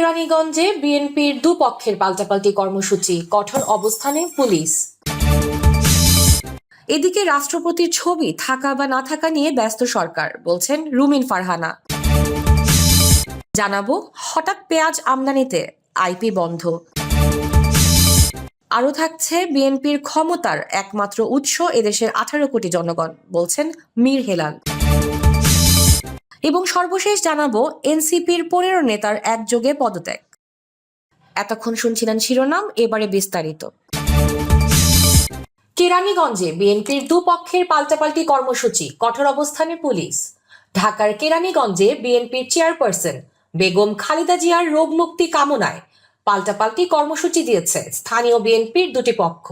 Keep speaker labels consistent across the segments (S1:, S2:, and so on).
S1: কেরানীগঞ্জে বিএনপির দুপক্ষের পাল্টাপাল্টি কর্মসূচি, কঠোর অবস্থানে পুলিশ। এদিকে রাষ্ট্রপতির ছবি, থাকা বা না থাকা নিয়ে ব্যস্ত সরকার, বলছেন রুমিন ফারহানা। জানাব, হঠাৎ পেঁয়াজ আমদানিতে আইপি বন্ধ। আরও থাকছে বিএনপির ক্ষমতার একমাত্র উৎস এদেশের আঠারো কোটি জনগণ, বলছেন মীর হেলাল। এবং সর্বশেষ জানাব, এনসিপির পনেরো নেতার একযোগে পদত্যাগ। এতক্ষণ শুনছিলেন শিরোনাম, এবারে বিস্তারিত। কেরানীগঞ্জে বিএনপির দুপক্ষের পাল্টাপাল্টি কর্মসূচি, কঠোর অবস্থানে পুলিশ। ঢাকার কেরানীগঞ্জে বিএনপির চেয়ারপারসন বেগম খালেদা জিয়ার রোগ মুক্তি কামনায় পাল্টাপাল্টি কর্মসূচি দিয়েছে স্থানীয় বিএনপির দুটি পক্ষ।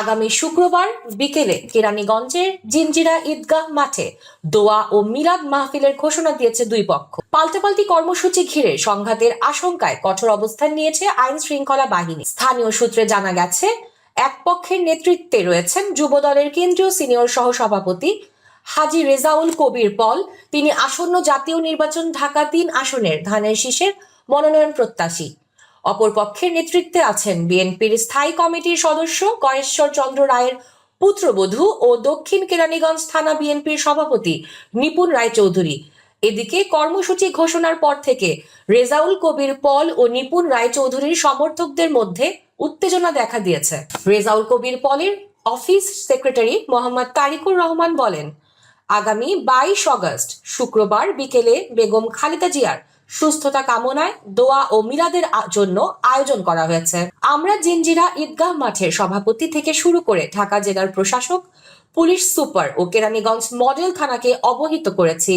S1: আগামী শুক্রবার বিকেলে কেরানীগঞ্জের জিঞ্জিরা ঈদগাহ মাঠে দোয়া ও মিলাদ মাহফিলের ঘোষণা দিয়েছে দুই পক্ষ। পাল্টাপাল্টি কর্মসূচি ঘিরে সংঘাতের আশঙ্কায় কঠোর অবস্থান নিয়েছে আইন শৃঙ্খলা বাহিনী। স্থানীয় সূত্রে জানা গেছে, এক পক্ষের নেতৃত্বে রয়েছেন যুবদলের কেন্দ্রীয় সিনিয়র সহসভাপতি হাজি রেজাউল কবির পল। তিনি আসন্ন জাতীয় নির্বাচন ঢাকা তিন আসনের ধানের শীষের মনোনয়ন প্রত্যাশী। অপরপক্ষের নেতৃত্বে আছেন বিএনপির স্থায়ী কমিটির সদস্য গয়েশ্বর চন্দ্র রায়ের পুত্রবধূ ও দক্ষিণ কেরানীগঞ্জ থানা বিএনপির সভাপতি নিপুণ রায়চৌধুরী। এদিকে কর্মসূচি ঘোষণার পর থেকে রেজাউল কবির পল ও নিপুণ রায়চৌধুরীর সমর্থকদের মধ্যে উত্তেজনা দেখা দিয়েছে। রেজাউল কবির পলের অফিস সেক্রেটারি মোহাম্মদ তারিকুর রহমান বলেন, আগামী বাইশ অগস্ট, শুক্রবার বিকেলে বেগম খালেদা জিয়ার সুস্থতা কামনায় দোয়া ও মিলাদের জন্য আয়োজন করা হয়েছে। আমরা জিঞ্জিরা ঈদগাহ মাঠের সভাপতি থেকে শুরু করে ঢাকা জেলার প্রশাসক, পুলিশ সুপার ও কেরানীগঞ্জ মডেল থানাকে অবহিত করেছি।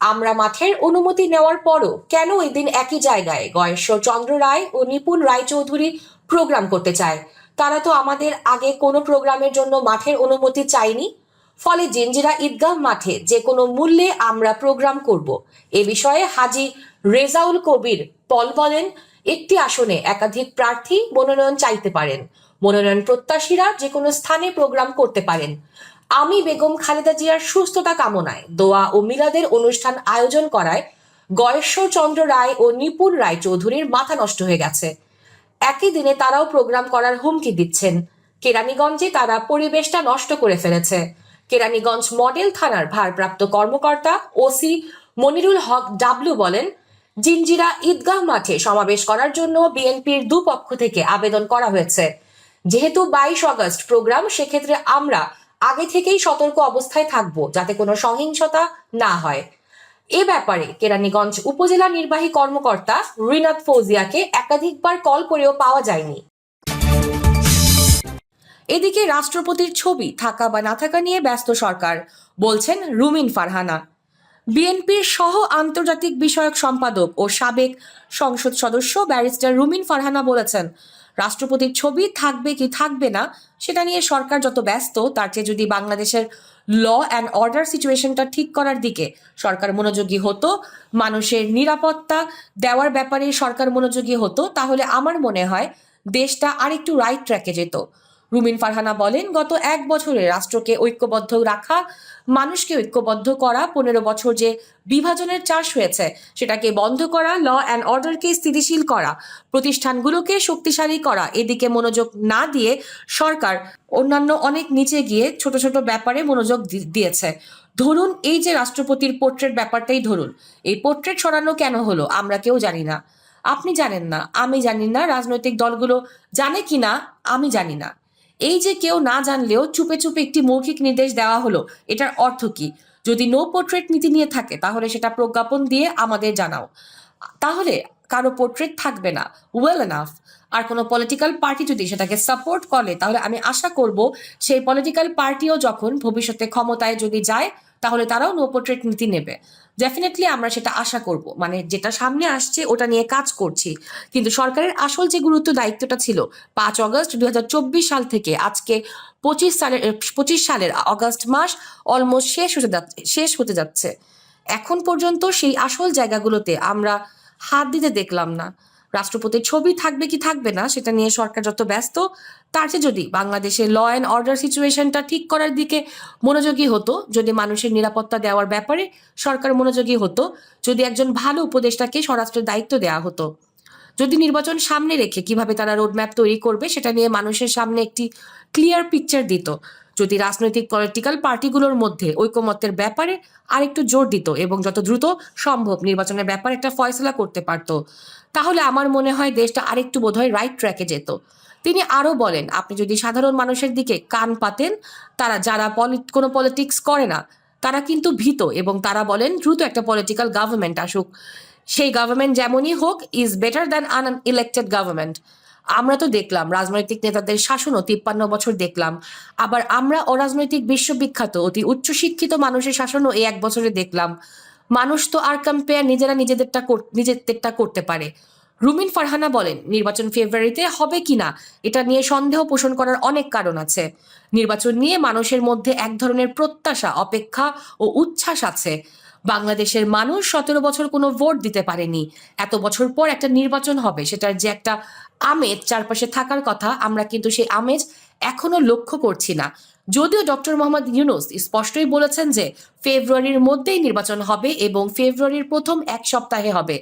S1: আমরা মাঠের অনুমতি নেওয়ার পরও কেন ওই দিন একই জায়গায় গয়েশ্বর চন্দ্র রায় ও নিপুণ রায়চৌধুরী প্রোগ্রাম করতে চায়? তারা তো আমাদের আগে কোনো প্রোগ্রামের জন্য মাঠের অনুমতি চায়নি। ফলে জিঞ্জিরা ঈদগাহ মাঠে যে কোনো মূল্যে আমরা প্রোগ্রাম করব। এ বিষয়ে হাজি রেজাউল কবির পল বলেন, একটি আসনে একাধিক প্রার্থী মনোনয়ন চাইতে পারেন। মনোনয়ন প্রত্যাশীরা যে কোনো স্থানে প্রোগ্রাম করতে পারেন। আমি বেগম খালেদা জিয়ার সুস্থতা কামনায় দোয়া ও মিলাদের অনুষ্ঠান আয়োজন করায় গয়েশ্বর চন্দ্র রায় ও নিপুণ রায় চৌধুরীর মাথা নষ্ট হয়ে গেছে। একই দিনে তারাও প্রোগ্রাম করার হুমকি দিচ্ছেন। কেরানীগঞ্জে তারা পরিবেশটা নষ্ট করে ফেলেছে। কেরানীগঞ্জ মডেল থানার ভারপ্রাপ্ত কর্মকর্তা ওসি মনিরুল হক ডাবলু বলেন জিঞ্জিরা ঈদগাহ মাঠে সমাবেশ করার জন্য বিএনপির দুপক্ষ থেকে আবেদন করা হয়েছে। যেহেতু বাইশ অগস্ট প্রোগ্রাম, সেক্ষেত্রে আমরা আগে থেকেই সতর্ক অবস্থায় থাকব যাতে কোনো সহিংসতা না হয়। এ ব্যাপারে কেরানীগঞ্জ উপজেলা নির্বাহী কর্মকর্তা রিনাত ফৌজিয়াকে একাধিকবার কল করেও পাওয়া যায়নি। এদিকে রাষ্ট্রপতির ছবি থাকা বা না থাকা নিয়ে ব্যস্ত সরকার, বলছেন রুমিন ফারহানা। বিএনপির সহ আন্তর্জাতিক বিষয়ক সম্পাদক ও সাবেক সংসদ সদস্য ব্যারিস্টার রুমিন ফারহানা বলেছেন, রাষ্ট্রপতির ছবি থাকবে কি থাকবে না, সেটা নিয়ে সরকার যত ব্যস্ত, তার চেয়ে যদি বাংলাদেশের ল অ্যান্ড অর্ডার সিচুয়েশনটা ঠিক করার দিকে সরকার মনোযোগী হতো, মানুষের নিরাপত্তা দেওয়ার ব্যাপারে সরকার মনোযোগী হতো, তাহলে আমার মনে হয় দেশটা আরেকটু রাইট ট্র্যাকে যেত। রুমিন ফারহানা বলেন, গত এক বছরে রাষ্ট্রকে ঐক্যবদ্ধ রাখা, মানুষকে ঐক্যবদ্ধ করা পনেরো বছর যে বিভাজনের চাষ হয়েছে, সেটাকে বন্ধ করা, ল অ্যান্ড অর্ডারকে স্থিতিশীল করা, প্রতিষ্ঠানগুলোকে শক্তিশালী করা, এদিকে মনোযোগ না দিয়ে সরকার অন্যান্য অনেক নিচে গিয়ে ছোট ছোট ব্যাপারে মনোযোগ দিয়েছে। ধরুন, এই যে রাষ্ট্রপতির পোর্ট্রেট ব্যাপারটাই ধরুন, এই পোর্ট্রেট সরানো কেন হলো, আমরা কেউ জানি না। আপনি জানেন না, আমি জানি না রাজনৈতিক দলগুলো জানে কি না, আমি জানি না। এই যে কেউ না জানলেও চুপে চুপে একটি মৌখিক নির্দেশ দেওয়া হলো, এটার অর্থ কি? যদি নো পোর্ট্রেট নীতি নিয়ে থাকে, তাহলে সেটা প্রজ্ঞাপন দিয়ে আমাদের জানাও। তাহলে কারও পোর্ট্রেট থাকবে না ওয়েল এনাফ আর কোনো পলিটিক্যাল পার্টি যদি সেটাকে সাপোর্ট করে, তাহলে আমি আশা করব সেই পলিটিক্যাল পার্টিও যখন ভবিষ্যতে ক্ষমতায় যদি যায় তাহলে তারাও নো পোর্ট্রেট নীতি নেবে। ডেফিনেটলি আমরা সেটা আশা করব। মানে যেটা সামনে আসছে, ওটা নিয়ে কাজ করছি। কিন্তু সরকারের আসল যে গুরুত্ব দায়িত্বটা ছিল, পাঁচ অগস্ট দুই হাজার চব্বিশ সাল থেকে আজকে পঁচিশ সালের পঁচিশ সালের অগস্ট মাস অলমোস্ট শেষ হতে যাচ্ছে, শেষ হতে যাচ্ছে। এখন পর্যন্ত সেই আসল জায়গাগুলোতে আমরা হাত দিতে দেখলাম না। রাষ্ট্রপতির ছবি থাকবে কি থাকবে না, সেটা নিয়ে সরকার যত ব্যস্ত, তার চেয়ে যদি বাংলাদেশের ল অ্যান্ড অর্ডার সিচুয়েশনটা ঠিক করার দিকে মনোযোগী হতো, যদি মানুষের নিরাপত্তা দেওয়ার ব্যাপারে সরকার মনোযোগী হতো, যদি একজন ভালো উপদেষ্টাকে স্বরাষ্ট্রের দায়িত্ব দেওয়া হতো। যদি নির্বাচন সামনে রেখে কীভাবে তারা রোডম্যাপ তৈরি করবে, সেটা নিয়ে মানুষের সামনে একটি ক্লিয়ার পিকচার দিত। যদি রাজনৈতিক পলিটিক্যাল পার্টিগুলোর মধ্যে ঐকমত্যের ব্যাপারে আরেকটু জোর দিত এবং যত দ্রুত সম্ভব নির্বাচনের ব্যাপারে একটা ফয়সলা করতে পারত, তাহলে আমার মনে হয় দেশটা আরেকটু বোধহয় রাইট ট্র্যাকে যেত। তিনি আরও বলেন, আপনি যদি সাধারণ মানুষের দিকে কান পাতেন, তারা যারা কোনো পলিটিক্স করে না, তারা কিন্তু ভীত এবং তারা বলেন দ্রুত একটা পলিটিক্যাল গভর্নমেন্ট আসুক। সেই গভর্নমেন্ট যেমনই হোক is better than an elected government আমরা তো দেখলাম রাজনৈতিক নেতাদের শাসনও তিপ্পান্ন বছর দেখলাম। আবার আমরা অরাজনৈতিক বিশ্ববিখ্যাত, অতি উচ্চশিক্ষিত মানুষের শাসনও এই এক বছরে দেখলাম। মানুষ তো আর কম্পেয়ার নিজেরা নিজেদেরটা নিজেদেরটা করতে পারে। রুমিন ফারহানা বলেন, নির্বাচন ফেব্রুয়ারিতে হবে কিনা এটা নিয়ে সন্দেহ পোষণ করার অনেক কারণ আছে। নির্বাচন নিয়ে মানুষের মধ্যে এক ধরনের প্রত্যাশা, অপেক্ষা ও উচ্ছ্বাস আছে। বাংলাদেশের মানুষ সতেরো বছর কোনো ভোট দিতে পারেনি। এত বছর পর একটা নির্বাচন হবে, সেটার যে একটা আমেজ, চারপাশে থাকার কথা, আমরা কিন্তু সেই আমেজ এখনও লক্ষ্য করছি না। যদিও ডক্টর মোহাম্মদ ইউনুস স্পষ্টই বলেছেন যে, ফেব্রুয়ারির মধ্যেই নির্বাচন হবে এবং ফেব্রুয়ারির প্রথম এক সপ্তাহে হবে।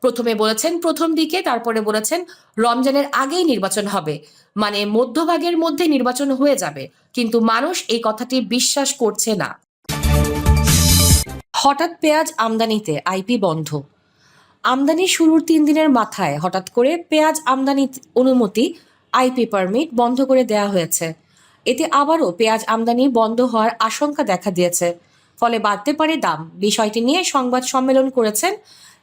S1: প্রথমে বলেছেন প্রথম দিকে, তারপরে বলেছেন রমজানের আগেই নির্বাচন হবে। মানে মধ্যভাগের মধ্যে নির্বাচন হয়ে যাবে। কিন্তু মানুষ এই কথাটি বিশ্বাস করছে না। হঠাৎ পেঁয়াজ আমদানিতে আইপি বন্ধ। আমদানি শুরুর তিন দিনের মাথায় হঠাৎ করে পেঁয়াজ আমদানি অনুমতি, আইপি পারমিট বন্ধ করে দেওয়া হয়েছে। এতে আবারও পেঁয়াজ আমদানি বন্ধ হওয়ার আশঙ্কা দেখা দিয়েছে। ফলে বাড়তে পারে দাম। বিষয়টি নিয়ে সংবাদ সম্মেলন করেছেন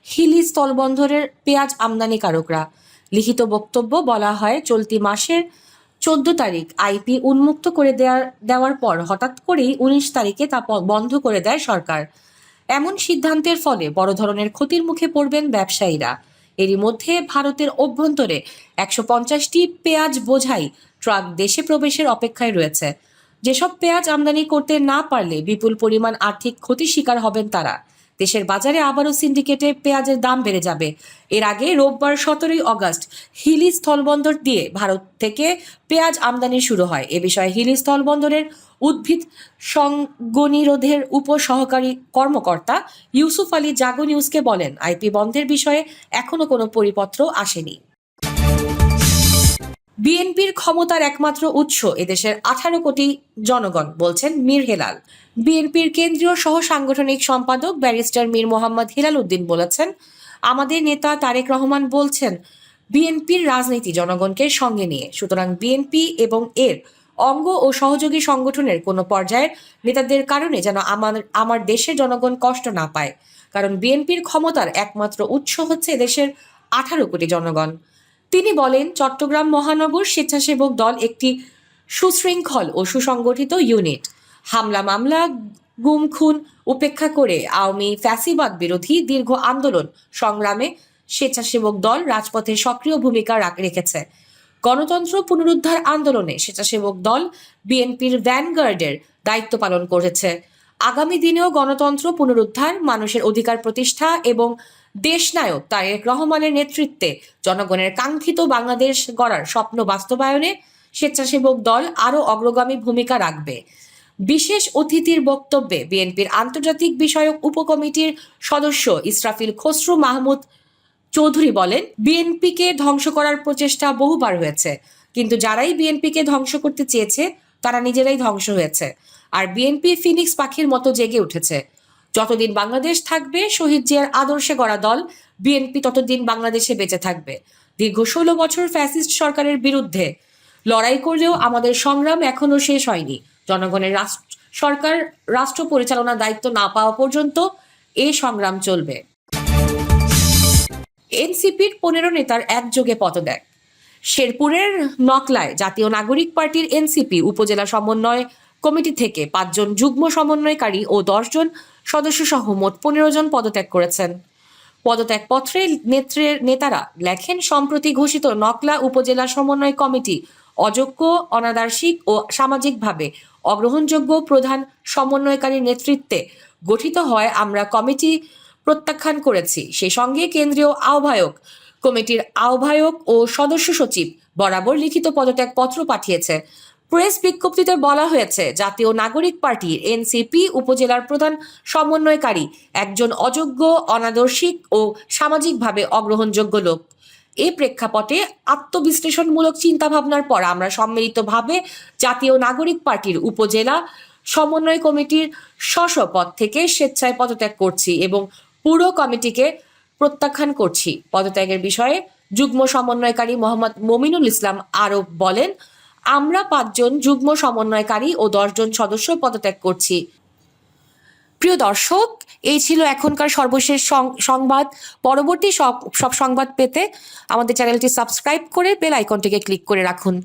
S1: হিলি স্থলবন্দরের পেঁয়াজ আমদানিকারকরা। লিখিত বক্তব্য বলা হয়, চলতি মাসের চোদ্দ তারিখ আইপি উন্মুক্ত করে দেওয়ার দেওয়ার পর হঠাৎ করেই উনিশ তারিখে তা বন্ধ করে দেয় সরকার। এমন সিদ্ধান্তের ফলে বড় ধরনের ক্ষতির মুখে পড়বেন ব্যবসায়ীরা। এরই মধ্যে ভারতের অভ্যন্তরে একশো পঞ্চাশটি পেঁয়াজ বোঝাই ট্রাক দেশে প্রবেশের অপেক্ষায় রয়েছে। যেসব পেঁয়াজ আমদানি করতে না পারলে বিপুল পরিমাণ আর্থিক ক্ষতির শিকার হবেন তারা। দেশের বাজারে আবারও সিন্ডিকেটে পেঁয়াজের দাম বেড়ে যাবে। এর আগে রোববার সতেরোই অগস্ট হিলি স্থলবন্দর দিয়ে ভারত থেকে পেঁয়াজ আমদানি শুরু হয়। এ বিষয়ে হিলি স্থলবন্দরের উদ্ভিদ সংগনিরোধের উপসহকারী কর্মকর্তা ইউসুফ আলী জাগো নিউজকে বলেন, আইপি বন্ধের বিষয়ে এখনও কোনো পরিপত্র আসেনি। বিএনপির ক্ষমতার একমাত্র উৎস এদেশের আঠারো কোটি জনগণ, বলছেন মীর হেলাল। বিএনপির কেন্দ্রীয় সহ সাংগঠনিক সম্পাদক ব্যারিস্টার মীর মোহাম্মদ হিলাল উদ্দিন বলেছেন, আমাদের নেতা তারেক রহমান বলছেন, বিএনপির রাজনীতি জনগণকে সঙ্গে নিয়ে। সুতরাং বিএনপি এবং এর অঙ্গ ও সহযোগী সংগঠনের কোনো পর্যায়ের নেতাদের কারণে যেন আমার আমার দেশের জনগণ কষ্ট না পায়। কারণ বিএনপির ক্ষমতার একমাত্র উৎস হচ্ছে দেশের আঠারো কোটি জনগণ। তিনি বলেন, চট্টগ্রাম মহানগর স্বেচ্ছাসেবক দল একটি সুশৃঙ্খল ও সুসংগঠিত ইউনিট হামলা মামলা, গুম, খুন উপেক্ষা করে আওয়ামী ফ্যাসিবাদ বিরোধী দীর্ঘ আন্দোলন সংগ্রামে স্বেচ্ছাসেবক দল রাজপথে সক্রিয় ভূমিকা রাখ- রেখেছে। গণতন্ত্র পুনরুদ্ধার আন্দোলনে স্বেচ্ছাসেবক দল বিএনপির ভ্যানগার্ডের দায়িত্ব পালন করেছে। আগামী দিনেও গণতন্ত্র পুনরুদ্ধার, মানুষের অধিকার প্রতিষ্ঠা এবং দেশনায়ক তারেক রহমানের নেতৃত্বে জনগণের কাঙ্ক্ষিত বাংলাদেশ গড়ার স্বপ্ন বাস্তবায়নে স্বেচ্ছাসেবক দল আরও অগ্রগামী ভূমিকা রাখবে। বিশেষ অতিথির বক্তব্যে বিএনপির আন্তর্জাতিক বিষয়ক উপকমিটির সদস্য ইসরাফিল খসরু মাহমুদ চৌধুরী বলেন, বিএনপিকে ধ্বংস করার প্রচেষ্টা বহুবার হয়েছে, কিন্তু যারাই বিএনপিকে ধ্বংস করতে চেয়েছে, তারা নিজেরাই ধ্বংস হয়েছে। আর বিএনপি ফিনিক্স পাখির মতো জেগে উঠেছে। যতদিন বাংলাদেশ থাকবে, শহীদ জিয়ার আদর্শে গড়া দল বিএনপি ততদিন বাংলাদেশে বেঁচে থাকবে। দীর্ঘ ষোলো বছর ফ্যাসিস্ট সরকারের বিরুদ্ধে লড়াই করলেও আমাদের সংগ্রাম এখনও শেষ হয়নি। জনগণের রাষ্ট্র, সরকার, রাষ্ট্র পরিচালনার দায়িত্ব না পাওয়া পর্যন্ত এই সংগ্রাম চলবে। এনসিপির পনেরো নেতার একযোগে পদত্যাগ। শেরপুরের নকলায় জাতীয় নাগরিক পার্টির এনসিপি, উপজেলা সমন্বয় কমিটি থেকে পাঁচজন যুগ্ম সমন্বয়কারী ও দশজন সদস্য সহ মোট পনেরো জন পদত্যাগ করেছেন। পদত্যাগপত্রে নেত্রের নেতারা লেখেন, সম্প্রতি ঘোষিত নকলা উপজেলা সমন্বয় কমিটি অযোগ্য, অনাদার্শিক ও সামাজিকভাবে অগ্রহণযোগ্য প্রধান সমন্বয়কারীর নেতৃত্বে গঠিত হয়। আমরা কমিটি প্রত্যাখ্যান করেছি। সেই সঙ্গে কেন্দ্রীয় আহ্বায়ক, কমিটির আহ্বায়ক ও সদস্য সচিব বরাবর লিখিত পদত্যাগ পত্র পাঠিয়েছে। প্রেস বিজ্ঞপ্তিতে বলা হয়েছে, জাতীয় নাগরিক পার্টির এনসিপি উপজেলার প্রধান সমন্বয়কারী একজন অযোগ্য, অনাদর্শিক ও সামাজিকভাবে অগ্রহণযোগ্য লোক। এই প্রেক্ষাপটে আত্মবিশ্লেষণমূলক চিন্তাভাবনার পর আমরা সম্মিলিতভাবে জাতীয় নাগরিক পার্টির উপজেলা সমন্বয় কমিটির স্ব পদ থেকে স্বেচ্ছায় পদত্যাগ করছি এবং পুরো কমিটিকে প্রত্যাখ্যান করছি। পদত্যাগের বিষয়ে যুগ্ম সমন্বয়কারী মোহাম্মদ মমিনুল ইসলাম আরব বলেন আমরা পাঁচজন যুগ্ম সমন্বয়কারী ও দশজন সদস্য পদত্যাগ করছি। প্রিয় দর্শক, এই ছিল এখনকার সর্বশেষ সংবাদ। পরবর্তী সব সব সংবাদ পেতে আমাদের চ্যানেলটি সাবস্ক্রাইব করে বেল আইকনটিকে ক্লিক করে রাখুন।